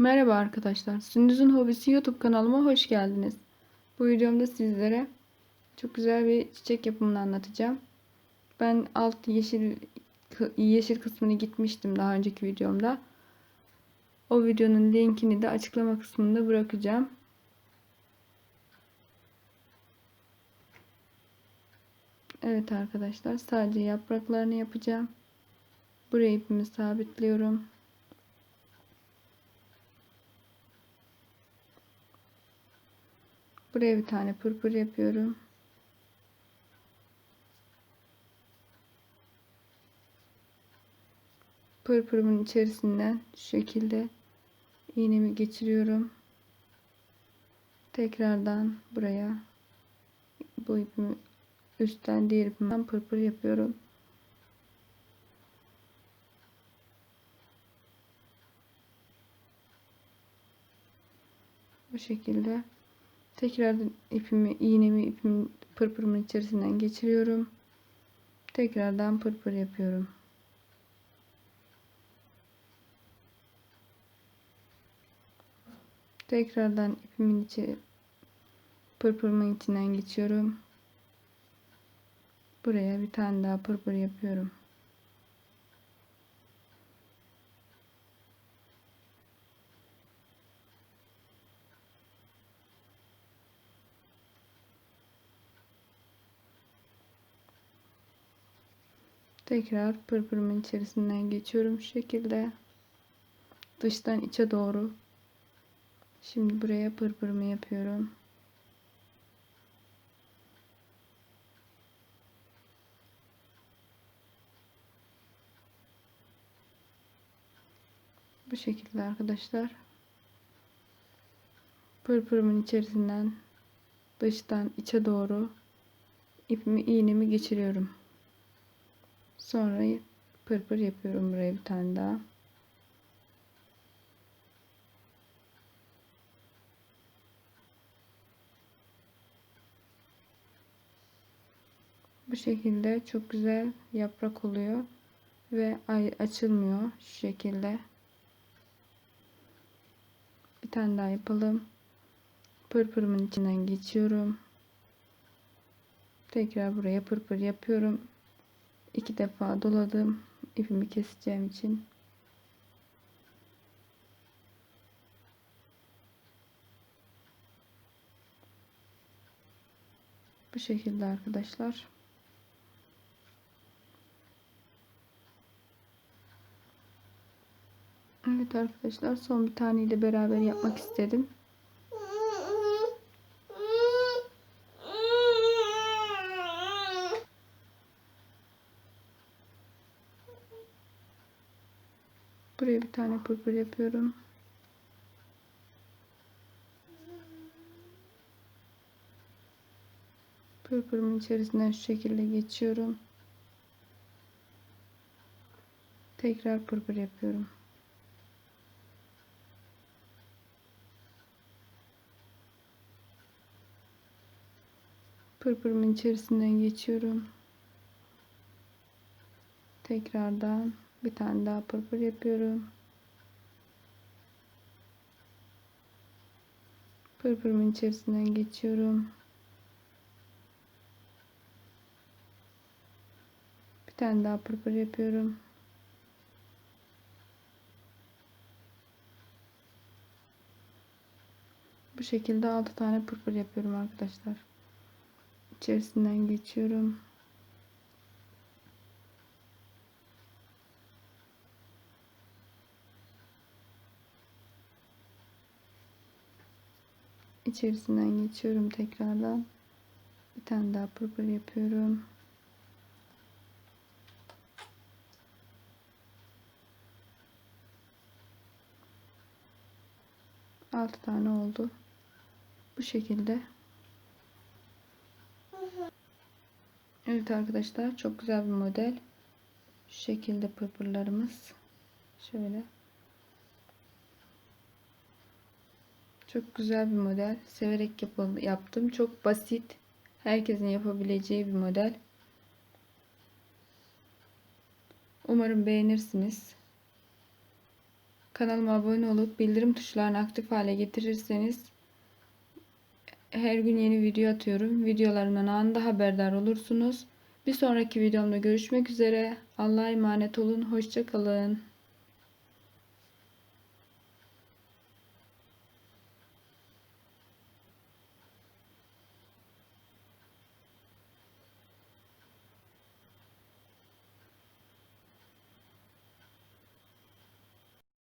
Merhaba arkadaşlar. Sündüz'ün Hobisi YouTube kanalıma hoş geldiniz. Bu videomda sizlere çok güzel bir çiçek yapımını anlatacağım. Ben alt yeşil yeşil kısmını gitmiştim daha önceki videomda. O videonun linkini de açıklama kısmında bırakacağım. Evet arkadaşlar sadece yapraklarını yapacağım. Buraya ipimi sabitliyorum. Buraya bir tane pırpır yapıyorum. Pırpırımın içerisinden şu şekilde iğnemi geçiriyorum. Tekrardan buraya bu ipimi üstten diğer ipimden pırpır yapıyorum. Bu şekilde Tekrardan ipimi, iğnemi ipim pırpırımın içerisinden geçiriyorum. Tekrardan pırpır yapıyorum. Tekrardan ipimin içi pırpırımın içinden geçiyorum. Buraya bir tane daha pırpır yapıyorum. Tekrar pırpırımın içerisinden geçiyorum şu şekilde. Dıştan içe doğru. Şimdi buraya pırpırımı yapıyorum. Bu şekilde arkadaşlar. Pırpırımın içerisinden dıştan içe doğru ipimi iğnemi geçiriyorum. Sonra pırpır yapıyorum buraya bir tane daha. Bu şekilde çok güzel yaprak oluyor ve açılmıyor şu şekilde. Bir tane daha yapalım. Pırpırımın içinden geçiyorum. Tekrar buraya pırpır yapıyorum iki defa doladım. İpimi keseceğim için. Bu şekilde arkadaşlar. Evet arkadaşlar son bir taneyle beraber yapmak istedim Buraya bir tane pırpır yapıyorum. Pırpırımın içerisinden şu şekilde geçiyorum. Tekrar pırpır yapıyorum. Pırpırımın içerisinden geçiyorum. Tekrardan bir tane daha pırpır yapıyorum. Pırpırımın içerisinden geçiyorum. Bir tane daha pırpır yapıyorum. Bu şekilde 6 tane pırpır yapıyorum arkadaşlar. İçerisinden geçiyorum. İçerisinden geçiyorum tekrardan. Bir tane daha pırpır yapıyorum. Altı tane oldu. Bu şekilde. Evet arkadaşlar çok güzel bir model. Şu şekilde pırpırlarımız şöyle Çok güzel bir model. Severek yaptım. Çok basit. Herkesin yapabileceği bir model. Umarım beğenirsiniz. kanalıma abone olup bildirim tuşlarını aktif hale getirirseniz her gün yeni video atıyorum. Videolarımdan anında haberdar olursunuz. Bir sonraki videomda görüşmek üzere. Allah'a emanet olun. Hoşça kalın.